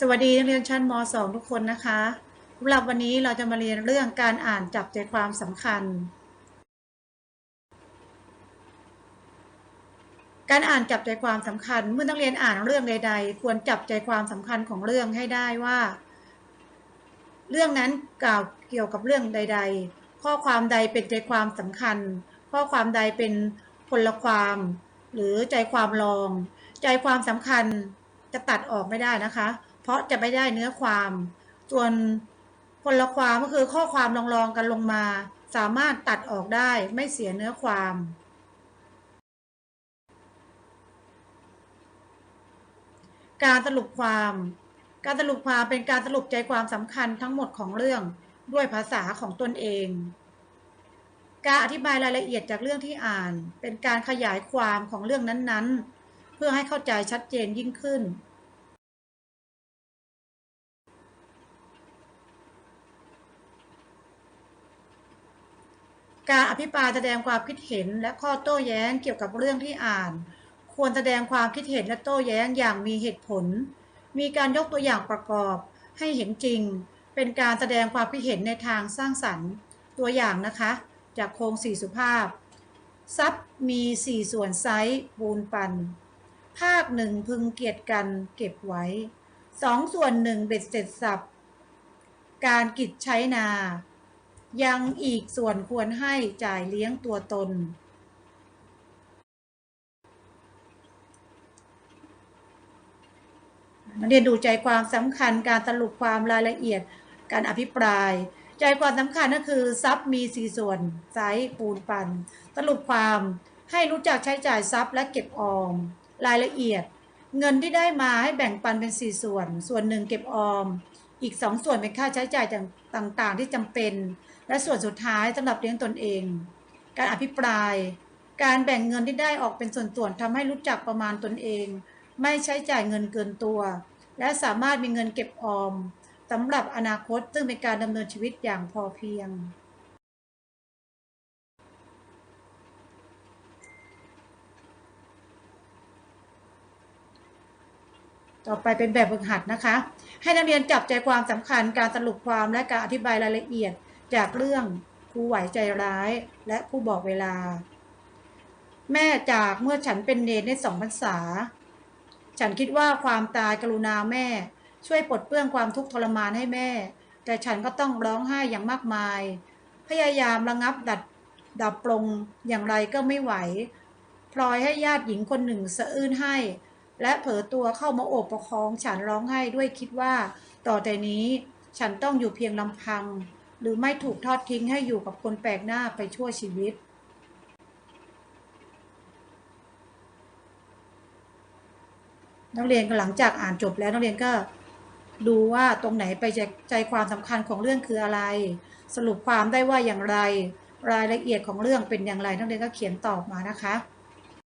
สวัสดีนักเรียนชั้นม .2 ทุกคนนะคะสำหรับวันนี้เราจะมาเรียนเรื่องการอ่านจับใจความสำคัญ การอ่านจับใจความสำคัญ เมื่อนักเรียนอ่านเรื่องใด ๆ ควรจับใจความสำคัญของเรื่องให้ได้ว่า เรื่องนั้นกล่าวเกี่ยวกับเรื่องใด ๆ ข้อความใดเป็นใจความสำคัญ ข้อความใดเป็นพลความ หรือใจความรอง ใจความสำคัญจะตัดออกไม่ได้นะคะ เพราะจะไม่ได้เนื้อความ ส่วนพลความก็คือข้อความรองๆกันลงมา สามารถตัดออกได้ไม่เสียเนื้อความการสรุปความ การสรุปความเป็นการสรุปใจความสำคัญทั้งหมดของเรื่องด้วยภาษาของตนเอง การอธิบายรายละเอียดจากเรื่องที่อ่าน เป็นการขยายความของเรื่องนั้นๆ เพื่อให้เข้าใจชัดเจนยิ่งขึ้น การอภิปรายแสดงความคิดเห็นและข้อโต้แย้งเกี่ยวกับเรื่องที่อ่าน ควรแสดงความคิดเห็นและโต้แย้งอย่างมีเหตุผล มีการยกตัวอย่างประกอบให้เห็นจริง เป็นการแสดงความคิดเห็นในทางสร้างสรรค์ ตัวอย่างนะคะ จากโครงสี่สุภาพซับมีสี่ส่วนไซส์ปูนปัน ภาคหนึ่งพึงเกียรติกันเก็บไว้สองส่วนหนึ่งเบ็ดเสร็จสับ การกิจใช้นา ยังอีกส่วนควรให้จ่ายเลี้ยงตัวตน นักเรียนดูใจความสำคัญการสรุปความรายละเอียดการอภิปราย ใจความสำคัญก็คือทรัพย์มีสี่ส่วนไซปูนปัน สรุปความให้รู้จักใช้จ่ายทรัพย์และเก็บออม รายละเอียด เงินที่ได้มาให้แบ่งปันเป็นสี่ส่วน ส่วนหนึ่งเก็บออม อีกสองส่วนเป็นค่าใช้จ่ายต่างๆ ที่จำเป็น และส่วนสุดท้ายสำหรับเลี้ยงตนเอง การอภิปราย การแบ่งเงินที่ได้ออกเป็นส่วนๆทำให้รู้จักประมาณตนเอง ไม่ใช้จ่ายเงินเกินตัว และสามารถมีเงินเก็บออมสำหรับอนาคตซึ่งเป็นการดำเนินชีวิตอย่างพอเพียง ต่อไปเป็นแบบฝึกหัดนะคะ ให้นักเรียนจับใจความสำคัญการสรุปความและการอธิบายรายละเอียด จากเรื่องครูไหวใจร้ายและผู้บอกเวลา แม่จากเมื่อฉันเป็นเนรในสองพรรษา ฉันคิดว่าความตายกรุณาแม่ ช่วยปลดเปลื้องความทุกข์ทรมานให้แม่ แต่ฉันก็ต้องร้องไห้อย่างมากมาย พยายามระงับดัดดับปรงอย่างไรก็ไม่ไหว พลอยให้ญาติหญิงคนหนึ่งสะอื้นให้ และเผลอตัวเข้ามาโอบประคองฉันร้องไห้ด้วยคิดว่า ต่อแต่นี้ฉันต้องอยู่เพียงลำพัง หรือไม่ถูกทอดทิ้งให้อยู่กับคนแปลกหน้าไปชั่วชีวิต นักเรียนก็หลังจากอ่านจบแล้วนักเรียนก็ดูว่าตรงไหนไปใจใจความสำคัญของเรื่องคืออะไร สรุปความได้ว่าอย่างไร รายละเอียดของเรื่องเป็นอย่างไรนักเรียนก็เขียนตอบมานะคะ